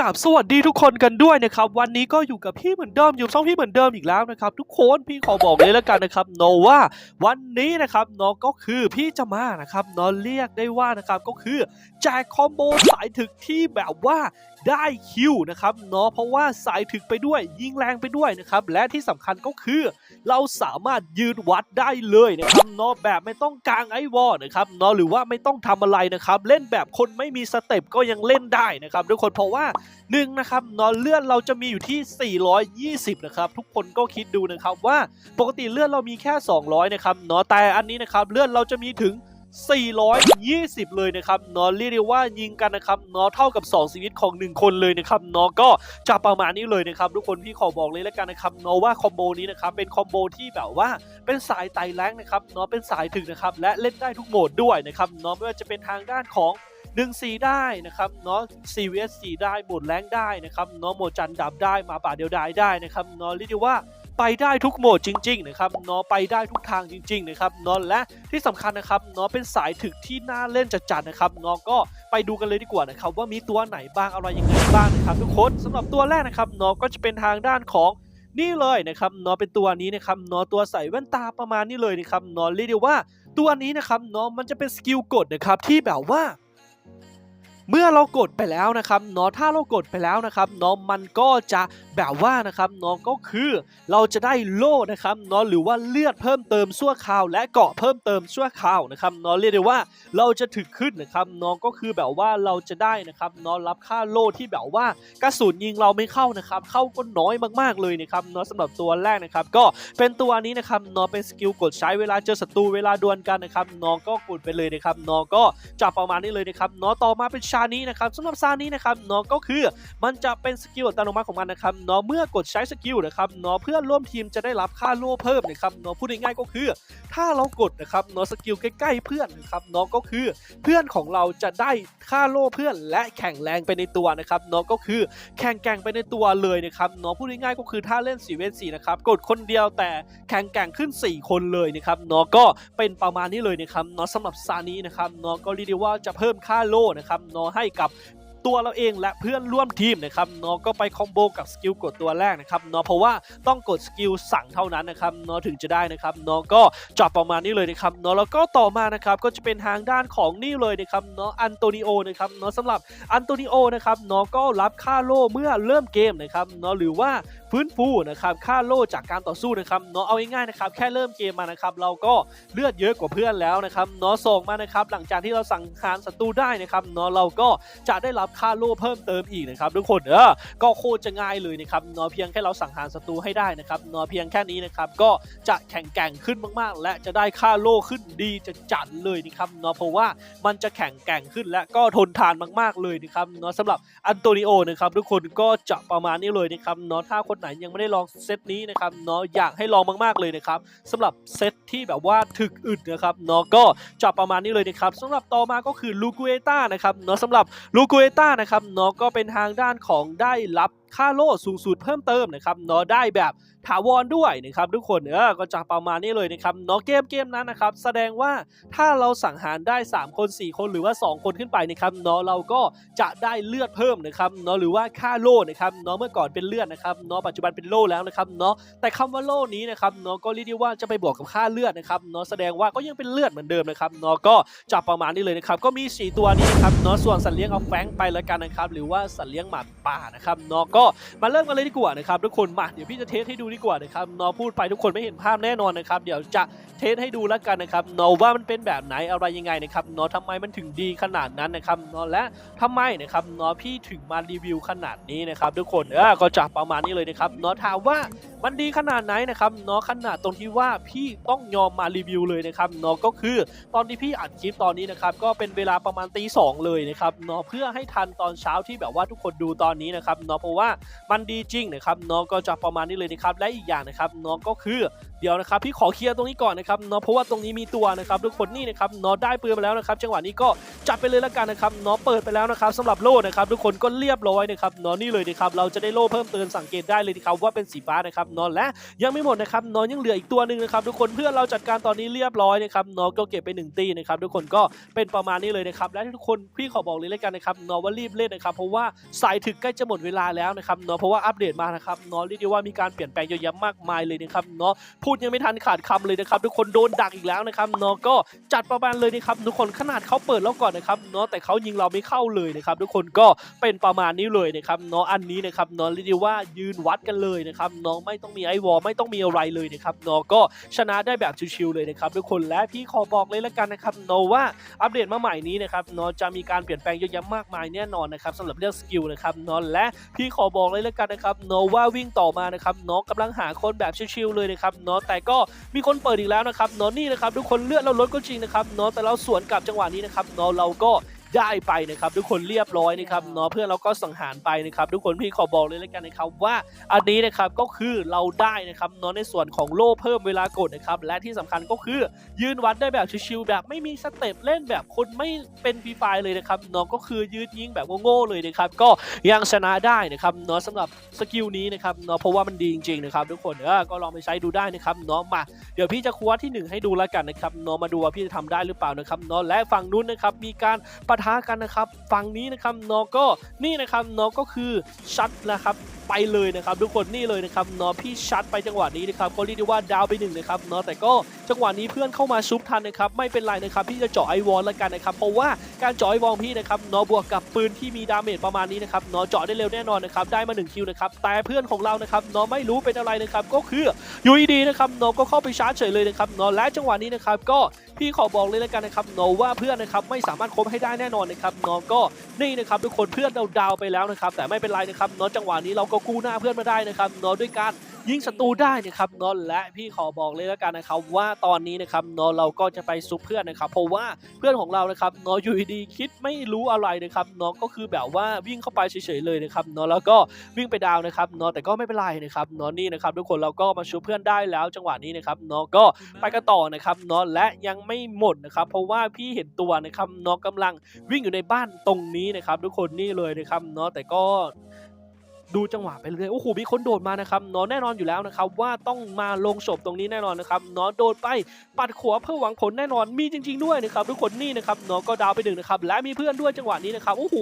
กราบสวัสดีทุกคนกันด้วยนะครับวันนี้ก็อยู่กับพี่เหมือนเดิมอยู่ช่องพี่เหมือนเดิมอีกแล้วนะครับทุกคนพี่ขอบอกเลยแล้วกันนะครับโนว่าวันนี้นะครับน้องก็คือพี่จะมานะครับน้องเรียกได้ว่านะครับก็คือแจกคอมโบสายถึกที่แบบว่าได้คิวนะครับเนาะเพราะว่าสายถึกไปด้วยยิงแรงไปด้วยนะครับและที่สำคัญก็คือ เราสามารถยืนวัดได้เลยนะครับเนาะแบบไม่ต้องกางไอวอลนะครับเนาะหรือว่าไม่ต้องทำอะไรนะครับเล่นแบบคนไม่มีสเต็ปก็ยังเล่นได้นะครับทุกคนเพราะว่าหนึ่งนะครับเนาะเลื่อนเราจะมีอยู่ที่ 420นะครับทุกคนก็คิดดูนะครับว่าปกติเลื่อนเรามีแค่ 200นะครับเนาะแต่อันนี้นะครับเลื่อนเราจะมีถึง 420 เลยนะครับเนาะเรียกได้ว่ายิงกันนะครับเนาะเท่ากับ 2 ชีวิตของ 1 คนเลยนะครับเนาะก็จะประมาณนี้เลยนะครับทุกคนพี่ขอบอกเลยแล้วกันนะครับเนาะว่าคอมโบนี้นะครับเป็นคอมโบที่แบบว่าเป็นสายไต่แรงนะครับเนาะเป็นสายถึงนะครับและเล่นได้ทุกโหมดด้วยนะครับเนาะไม่ว่าจะเป็นทางด้านของ1 4ได้นะครับเนาะ CVS 4ได้หมดแรงได้นะครับเนาะโหมดจันดับได้หมาป่าเดียวดายได้นะครับเนาะเรียกได้ว่า ไปได้ทุกโหมดจริง ๆ นะครับเนาะไปได้ทุกทางจริง ๆ นะครับเนาะและที่สำคัญนะครับเนาะเป็นสายถึกที่น่าเล่นจัดๆนะครับเนาะก็ไปดูกันเลยดีกว่านะครับว่ามีตัวไหนบ้างอะไรยังไงบ้างนะครับทุกคนสำหรับตัวแรกนะครับเนาะก็จะเป็นทางด้านของนี่เลยนะครับเนาะเป็นตัวนี้นะครับเนาะตัวใส่แว่นตาประมาณนี้เลยนะครับเนาะเรียกได้ว่าตัวนี้นะครับเนาะมันจะเป็นสกิลกดนะครับที่แบบว่า เมื่อเรากดไปแล้วนะครับเนาะถ้าเรากดไปแล้วนะครับเนาะมันก็จะ แบบว่านะครับเนาะก็คือเราจะได้โล่นะครับเนาะหรือว่าเลือดเพิ่มเติมชั่วคราว และเกาะเพิ่มเติมชั่วคราวนะครับเนาะเรียกได้ว่าเราจะถึกขึ้นนะครับเนาะก็คือแบบว่าเราจะได้นะครับเนาะรับค่าโล่ที่แบบว่ากระสุนยิงเราไม่เข้านะครับเข้าก็น้อยมากๆเลยนะครับเนาะสำหรับตัวแรกนะครับก็เป็นตัวนี้นะครับเนาะเป็นสกิลกดใช้เวลาเจอศัตรูเวลาดวลกันนะครับเนาะก็กดไปเลยนะครับเนาะก็จับประมาณนี้เลยนะครับเนาะต่อมาเป็นชานี้นะครับสำหรับชานี้นะครับเนาะก็คือมันจะเป็นสกิลอัตโนมัติของมันนะครับเนาะเมื่อกดใช้สกิลนะครับเนาะเพื่อนร่วมทีมจะได้รับค่าโล่เพิ่มนะครับเนาะพูดง่ายๆก็คือ ถ้าเรากดนะครับเนาะสกิลใกล้ๆเพื่อนนะครับเนาะก็คือ เพื่อนของเราจะได้ค่าโล่เพื่อน และแข่งแรงไปในตัวนะครับเนาะก็คือแข่งแกร่งไปในตัวเลยนะครับเนาะพูดง่ายๆก็คือถ้าเล่น4เวน4นะครับกดคนเดียวแต่แข่งแกร่งขึ้น 4 คนเลยนะครับเนาะก็เป็นประมาณนี้เลยนะครับเนาะสำหรับซานี้นะครับเนาะก็เรียกได้ว่าจะเพิ่มค่าโล่นะครับเนาะให้กับ ตัวเราเองและเพื่อนร่วมทีมนะครับเนาะก็ไปคอมโบกับสกิลกดตัวแรกนะครับเนาะเพราะว่าต้องกดสกิลสั่งเท่านั้นนะครับเนาะถึงจะได้นะครับเนาะก็จับประมาณนี้เลยนะครับเนาะแล้วก็ต่อมานะครับก็จะเป็นทางด้านของนี่เลยนะครับเนาะอันโตนิโอนะครับเนาะสำหรับอันโตนิโอนะครับเนาะก็รับค่าโล่เมื่อเริ่มเกมนะครับเนาะหรือว่าฟื้นฟูนะครับค่าโล่จากการต่อสู้นะครับเนาะเอาง่ายๆนะครับแค่เริ่มเกมมานะครับเราก็เลือดเยอะกว่าเพื่อนแล้วนะครับเนาะส่งมานะครับหลังจากที่เราสังหารศัตรูได้นะครับเนาะเราก็จะได้รับค่าโล่เพิ่มเติมอีกนะครับทุกคนเออก็โคตรจะง่ายเลยนะครับเนาะเพียงแค่เราสังหารศัตรูให้ได้นะครับเนาะเพียงแค่นี้นะครับก็จะแข่งแกร่งขึ้นมากๆ และจะได้ค่าโล่ขึ้นดีจะจัดเลยนะครับเนาะเพราะว่ามันจะแข่งแกร่งขึ้นและก็ทนทานมากๆเลยนะครับเนาะสำหรับอันโตนิโอนะครับทุกคนก็จะประมาณนี้เลยนะครับเนาะถ้าคนไหนยังไม่ได้ลองเซตนี้นะครับเนาะอยากให้ลองมากๆเลยนะครับสำหรับเซตที่แบบว่าถึกอึดนะครับเนาะก็จบประมาณนี้เลยนะครับสำหรับต่อมาก็คือลูกูเอต้านะครับเนาะสำหรับลูกูเอต้านะครับเนาะก็เป็นทางด้านของได้รับค่าโล่สูงสุดเพิ่มเติมนะครับเนาะได้แบบถาวรด้วยนะครับทุกคนเออก็จะประมาณนี้เลยนะครับเนาะเกมเกมนั้นนะครับแสดงว่าถ้าเราสังหารได้ 3 คน 4 คนหรือว่า 2 คนขึ้นไปนะครับเนาะเราก็จะได้เลือดเพิ่มนะครับเนาะหรือว่าค่าโล่นะครับเนาะเมื่อก่อนเป็นเลือดนะครับเนาะปัจจุบันเป็นโล่แล้วนะครับเนาะแต่คำว่าโล่นี้นะครับเนาะก็เรียกได้ว่าจะไปบวกกับค่าเลือดนะครับเนาะแสดงว่าก็ยังเป็นเลือดเหมือนเดิมนะครับเนาะก็จะประมาณนี้เลยนะครับก็มี 4 ตัวนี้นะครับเนาะส่วนสัตว์เลี้ยงเอาแฟงไปแล้วกันนะครับหรือว่าสัตว์เลี้ยงหมาป่านะครับเนาะก็มาเริ่มกันเลยดีกว่านะครับทุกคนมาเดี๋ยวพี่จะเทสให้ดูดีกว่านะครับนอพูดไปทุกคนไม่เห็นภาพแน่นอนนะครับเดี๋ยวจะเทสให้ดูแล้วกันนะครับนอว่ามันเป็นแบบไหนอะไรยังไงนะครับนอทำไมมันถึงดีขนาดนั้นนะครับนอและทำไมนะครับนอพี่ถึงมารีวิวขนาดนี้นะครับทุกคนเออก็จะประมาณนี้เลยนะครับนอถามว่า มันดีขนาดไหนนะครับเนาะขนาดตรงที่ว่าพี่ต้องยอมมารีวิวเลยนะครับเนาะก็คือตอนที่พี่อัดคลิปตอนนี้นะครับก็เป็นเวลาประมาณตีสองเลยนะครับเนาะเพื่อให้ทันตอนเช้าที่แบบว่าทุกคนดูตอนนี้นะครับเนาะเพราะว่ามันดีจริงนะครับเนาะก็จะประมาณนี้เลยนะครับและอีกอย่างนะครับเนาะก็คือเดี๋ยวนะครับพี่ขอเคลียร์ตรงนี้ก่อนนะครับเนาะเพราะว่าตรงนี้มีตัวนะครับทุกคนนี่นะครับเนาะได้ปืนมาแล้วนะครับจังหวะนี้ก็จัดไปเลยละกันนะครับเนาะเปิดไปแล้วนะครับสำหรับโล่นะครับทุกคนก็เรียบร้อยนะครับเนาะนี่เลยนะครับเราจะได้โล่เพิ่มเติมสังเกตได้เลยนะครับว่าเป็นสีฟ้านะครับนอนและยังไม่หมดนะครับนอนยังเหลืออีกตัวหนึ่งนะครับทุกคนเพื่อเราจัดการตอนนี้เรียบร้อยนะครับนอนก็เก็บไปหนึ่งตีนะครับทุกคนก็เป็นประมาณนี้เลยนะครับและทุกคนพี่ขอบอกเลยแล้วกันนะครับนอนว่ารีบเล่นนะครับเพราะว่าสายถึกใกล้จะหมดเวลาแล้วนะครับนอนเพราะว่าอัปเดตมานะครับนอนเรียกได้ว่ามีการเปลี่ยนแปลงเยอะแยะมากมายเลยนะครับนาะพูดยังไม่ทันขาดคำเลยนะครับทุกคนโดนดักอีกแล้วนะครับนาะก็จัดประมาณเลยนะครับทุกคนขนาดเขาเปิดแล้วก่อนนะครับนาะแต่เขายิงเราไม่เข้าเลยนะครับทุกคนก็เป็นประมาณนี้เลยนะครับนาะอันนี้นะครับนาะเรียกได้ว่ายืนวัดกันเลยนะครับเนาะไม่ต้องมีไอวอลไม่ต้องมีอะไรเลยนะครับเนาะก็ชนะได้แบบชิวๆเลยนะครับทุกคนและพี่ขอบอกเลยละกันนะครับเนาะว่าอัปเดตมาใหม่นี้นะครับเนาะจะมีการเปลี่ยนแปลงเยอะแยะมากมายแน่นอนนะครับสำหรับเรื่องสกิลนะครับเนาะและพี่ขอบอกเลยละกันนะครับเนาะว่าวิ่งต่อมานะครับเนาะกำลังหาคนแบบชิวๆเลยนะครับเนาะแต่ก็มีคนเปิดอีกแล้วนะครับเนาะนี่นะครับทุกคนเลือดเราลดก็จริงนะครับเนาะแต่เราสวนกลับจังหวะนี้นะครับเนาะเราก็ ได้ไปนะครับทุกคนเรียบร้อยนะครับเนาะเพื่อนเราก็สังหารไปนะครับทุกคนพี่ขอบอกเลยแล้วกันนะครับว่าอันนี้นะครับก็คือเราได้นะครับเนาะในส่วนของโล่เพิ่มเวลากดนะครับและที่สำคัญก็คือยืนวัดได้แบบชิวๆแบบไม่มีสเต็ปเล่นแบบคนไม่เป็นฟรีไฟเลยนะครับเนาะก็คือยืดยิงแบบโง่ๆเลยนะครับก็ยังชนะได้นะครับเนาะสำหรับสกิลนี้นะครับเนาะเพราะว่ามันดีจริงๆนะครับทุกคนเออก็ลองไปใช้ดูได้นะครับเนาะมาเดี๋ยวพี่จะคว้าที่หนึ่งให้ดูแล้วกันนะครับเนาะมาดูว่าพี่จะทำได้หรือเปล่านะครับเนาะและฝั่งนู้นนะครับมีการปะทะกันนะครับฝั่งนี้นะครับเนาะก็นี่นะครับเนาะก็คือชัดนะครับไปเลยนะครับทุกคนนี่เลยนะครับเนาะพี่ชัดไปจังหวะนี้นะครับก็เรียกได้ว่าดาวไปหนึ่งนะครับเนาะแต่ก็จังหวะนี้เพื่อนเข้ามาซุปทันนะครับไม่เป็นไรนะครับพี่จะเจาะไอวอลแล้วกันนะครับเพราะว่าการเจาะไอวอลพี่นะครับเนาะบวกกับปืนที่มีดาเมจประมาณนี้นะครับเนาะเจาะได้เร็วแน่นอนนะครับได้มา1คิวนะครับแต่เพื่อนของเรานะครับเนาะไม่รู้เป็นอะไรนะครับก็คืออยู่ดีๆนะครับเนาะก็เข้าไปชาร์จเฉยเลยนะครับเนาะและจังหวะนี้นะครับก็พี่ขอบอกเลยแล้วกันนะครับนาะว่าเพื่อนนะครับไม่สามารถคบให้ได้แน่นอนนะครับเนาะก็นี่นะครับทุกคนเพื่อนเราดาวไปแล้วนะครับแต่ไม่เป็นไรนะครับเนาะจังหวะนี้เราก็กู้หน้าเพื่อนมาได้นะครับเนาะด้วยการ ยิงศัตรูได้นะครับเนาะและพี่ขอบอกเลยแล้วกันนะครับว่าตอนนี้นะครับเนาะเราก็จะไปซุปเพื่อนนะครับ เพราะว่าเพื่อนของเรานะครับเนาะอยู่ดีคิดไม่รู้อะไรนะครับเนาะก็คือแบบว่าวิ่งเข้าไปเฉยๆเลยนะครับเนาะแล้วก็วิ่งไปดาวนะครับเนาะแต่ก็ไม่เป็นไรนะครับเนาะนี่นะครับทุกคนเราก็มาชุบเพื่อนได้แล้ว จังหวะนี้นะครับเนาะก็ไปกันต่อนะครับเนาะและยังไม่หมดนะครับเพราะว่าพี่เห็นตัวนะครับเนาะกำลังวิ่งอยู่ในบ้านตรงนี้นะครับ ทุกคนนี่เลยนะครับเนาะแต่ก็ ดูจังหวะไปเรื่อยโอ้โหมีคนโดดมานะครับนาะแน่นอนอยู่แล้วนะครับว่าต้องมาลงศพตรงนี้แน่นอนนะครับนาะโดดไปปัดขวาเพื่อหวังผลแน่นอนมีจริง ๆด้วยนะครับทุกคนนี่นะครับนาะก็ดาวไปหนึ่งนะครับและมีเพื่อนด้วยจังหวะนี้นะครับโอ้โห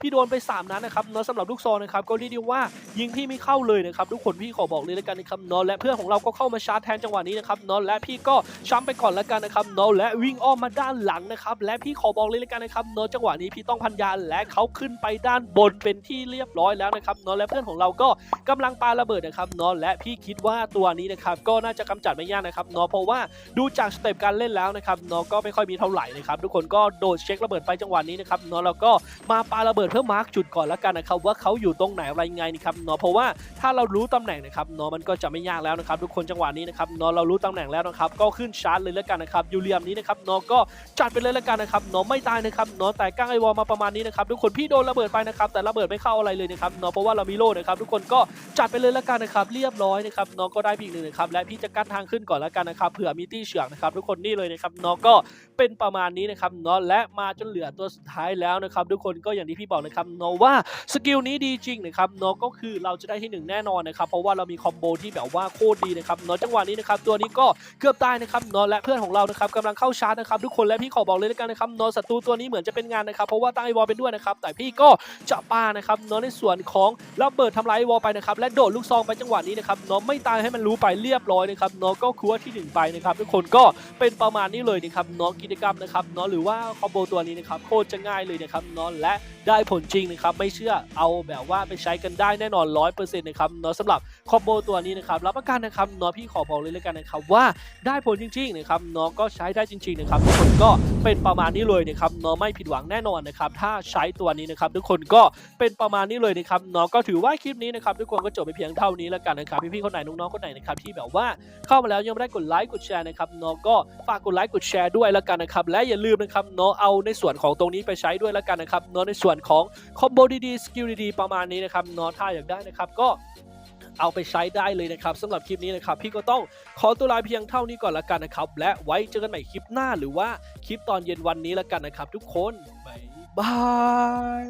พี่โดนไปสามนัดนะครับนาะสำหรับลูกซองนะครับก็เรียกได้ว่ายิงพี่ไม่เข้าเลยนะครับทุกคนพี่ขอบอกเลยแล้วกันนะครับนาะและเพื่อนของเราก็เข้ามาชาร์จแทนจังหวะนี้นะครับนาะและพี่ก็ช้ำไปก่อนแล้วกันนะครับนาะและวิ่งอ้อมมาด้านหลังนะครับและพี่ขอบอกเลยแล้วกันนะครับเนาะจังหวะนี้พี่ต้องพันยาและเขาขึ้นไปด้านบนเป็นที่เรียบร้อยแล้วนะครับนาะและเพื่อนของเราก็กำลังปาระเบิดนะครับเนาะและพี่คิดว่าตัวนี้นะครับก็น่าจะกำจัดไม่ยากนะครับเนาะเพราะว่าดูจากสเต็ปการเล่นแล้วนะครับเนาะก็ไม่ค่อยมีเท่าไหร่นะครับทุกคนก็โดดเช็คระเบิดไปจังหวะนี้นะครับเนาะแล้วก็มาปาระเบิดเพื่อมาร์กจุดก่อนแล้วกันนะครับว่าเขาอยู่ตรงไหนอะไรไงนะครับเนาะเพราะว่าถ้าเรารู้ตำแหน่งนะครับเนาะมันก็จะไม่ยากแล้วนะครับทุกคนจังหวะนี้นะครับเนาะเรารู้ตำแหน่งแล้วนะครับก็ขึ้นชาร์จเลยแล้วกันนะครับยูเรียมนี้นะครับเนาะก็จัดไปเลยแล้วกันนะครับเนาะไม่ตายนะครับเนาะแต่ก้างไอวอลมาประมาณนี้นะครับทุกคนพี่โดนระเบิดไปนะครับแต่ระเบิดไม่เข้าอะไรเลยนะครับเนาะเพราะว่าเรามีโลนะครับทุกคนก็จัดไปเลยแล้วกันนะครับเรียบร้อยนะครับเนาะก็ได้พีอีกหนึ่งนะครับและพี่จะกั้นทางขึ้นก่อนแล้วกันนะครับเผื่อมีตี้เฉืองนะครับทุกคนนี่เลยนะครับเนาะก็เป็นประมาณนี้นะครับเนาะและมาจนเหลือตัวสุดท้ายแล้วนะครับทุกคนก็อย่างที่พี่บอกนะครับเนาะว่าสกิลนี้ดีจริงนะครับเนาะก็คือเราจะได้ที่หนึ่งแน่นอนนะครับเพราะว่าเรามีคอมโบที่แบบว่าโคตรดีนะครับเนาะจังหวะนี้นะครับตัวนี้ก็เกือบตายนะครับเนาะและเพื่อนของเรานะครับกำลังเข้าชาร์จนะครับทุกคนและพี่ขอบอกเลยแล้วกันนะครับเนาะศัตรูตัวนี้เหมือนจะเป็นงานนะครับเพราะว่าตั้งไอวอลเป็นด้วยนะครับแต่พี่ก็จะปานะครับเนาะในส่วนของระเบิดทำลายวอลไปนะครับและโดดลูกซองไปจังหวะนี้นะครับเนาะไม่ตายให้มันรู้ไปเรียบร้อยนะครับเนาะก็คือว่าที่หนึ่งไปนะครับทุกคนก็เป็นประมาณนี้เลยนะครับเนาะกิจกรรมนะครับเนาะหรือว่าคอมโบตัวนี้นะครับโคตรจะง่ายเลยนะครับเนาะและได้ผลจริงนะครับไม่เชื่อเอาแบบว่าไปใช้กันได้แน่นอนร้อยเปอร์เซ็นต์นะครับเนาะสำหรับคอมโบตัวนี้นะครับรับประกันนะครับเนาะพี่ขอบอกเลยแล้วกันนะครับว่าได้ผลจริงๆนะครับเนาะก็ใช้ได้จริงๆนะครับทุกคนก็เป็นประมาณนี้เลยนะครับเนาะไม่ผิดหวังแน่นอนนะครับถ้าใช้ตัวนี้นะครับทุกคนก็เป็นประมาณนี้เลยนะครับเนาะก็ถือว่าคลิปนี้นะครับทุกคนก็จบไปเพียงเท่านี้แล้วกันนะครับพี่ๆคนไหนน้องๆคนไหนนะครับที่แบบว่าเข้ามาแล้วยังไม่ได้กดไลค์กดแชร์นะครับเนาะก็ฝากกดไลค์กดแชร์ด้วยแล้วกันนะครับและอย่าลืมนะครับเนาะเอาในส่วนของตรงนี้ไปใช้ด้วยแล้วกันนะครับเนาะในส่วนของคอมโบดีๆสกิลดีๆประมาณนี้นะครับเนาะถ้าอยากได้นะครับก็เอาไปใช้ได้เลยนะครับสำหรับคลิปนี้นะครับ พี่ก็ต้องขอตัวลาเพียงเท่านี้ก่อนละกันนะครับ และไว้เจอกันใหม่คลิปหน้าหรือว่าคลิปตอนเย็นวันนี้ละกันนะครับ ทุกคน บ๊ายบาย